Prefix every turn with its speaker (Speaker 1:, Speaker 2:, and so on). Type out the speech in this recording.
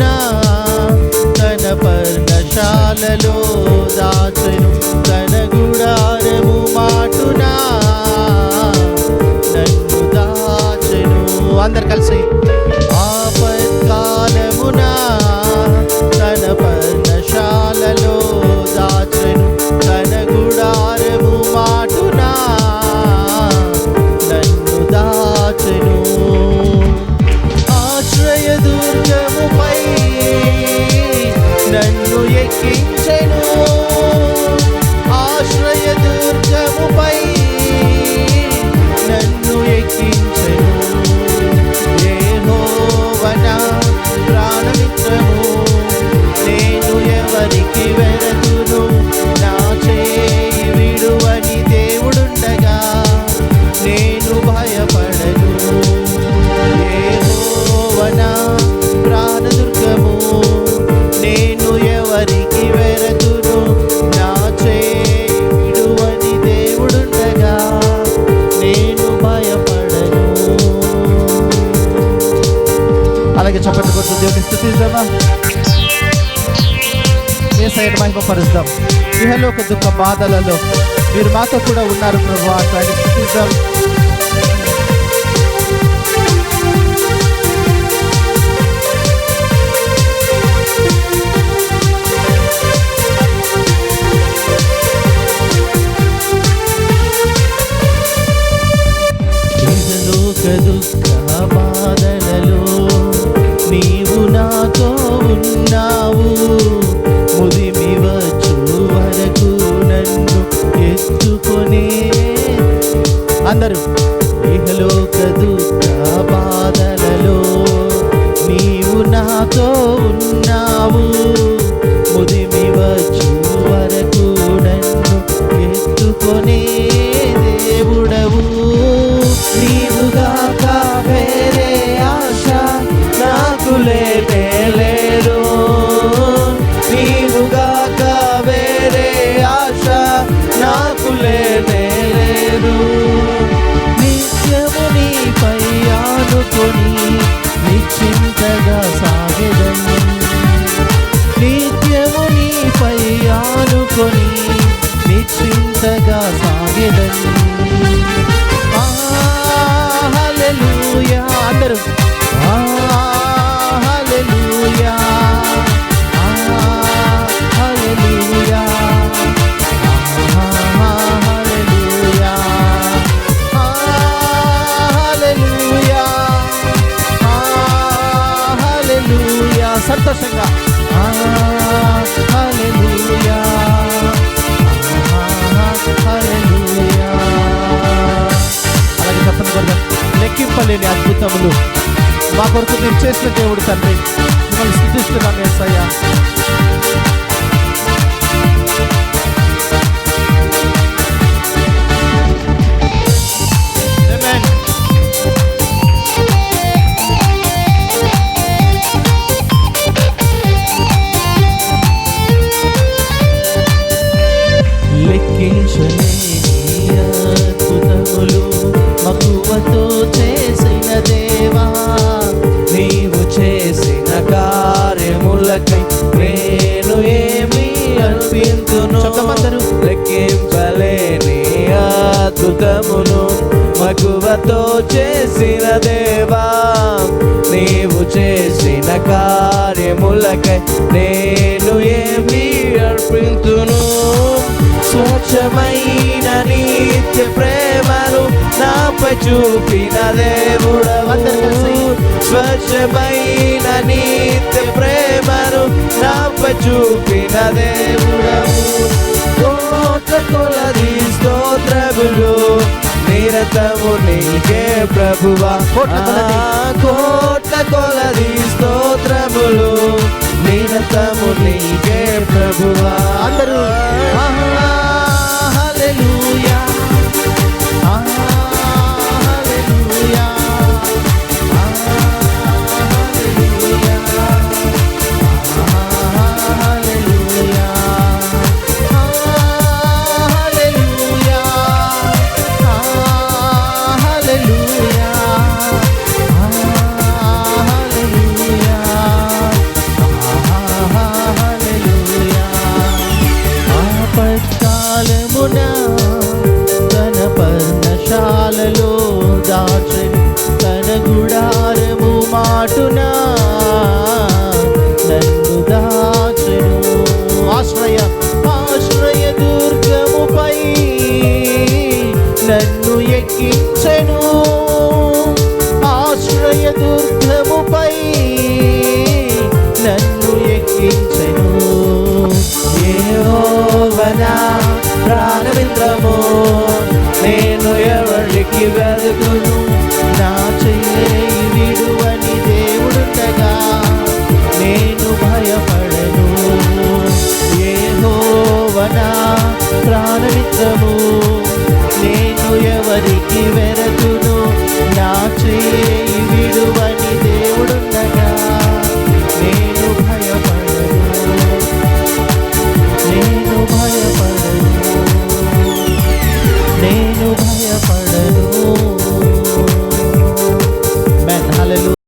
Speaker 1: మాటునా తన పర్ణశాలలో దాచెను తన గుడారము మాటునా. నన్ను దాచను అందరు కలిసి అలాగే చప్పట్లు కొట్టు దేవుని స్థుతిద్దామా ఏ సైడ్ మహిమపరుస్తాం ఇహలోక దుఃఖ బాధలలో మీరు మాతో కూడా ఉన్నారు ప్రభు అట్లాంటి స్థుతిద్దాం సంతోషంగా. అలాగే చెప్పండి కొంత లెక్కింపలేని అద్భుతములు మా కొరకు మీరు చేసిన దేవుడు తండ్రి. మిమ్మల్ని స్థుతిస్తున్నాం
Speaker 2: ఎస్
Speaker 1: అయ్యా అద్భుతమును మగువతో చేసిన దేవా నీవు చేసిన కార్యములకై నేను ఏమి అర్పించును స్వచ్ఛమైన నిత్య ప్రేమను నాపై చూపిన
Speaker 2: దేవుడవతను
Speaker 1: స్వచ్ఛమైన నిత్య ప్రేమను నాపై చూపిన దేవుడు. నిరతము నీకే ప్రభువా
Speaker 2: కోట్ల que out the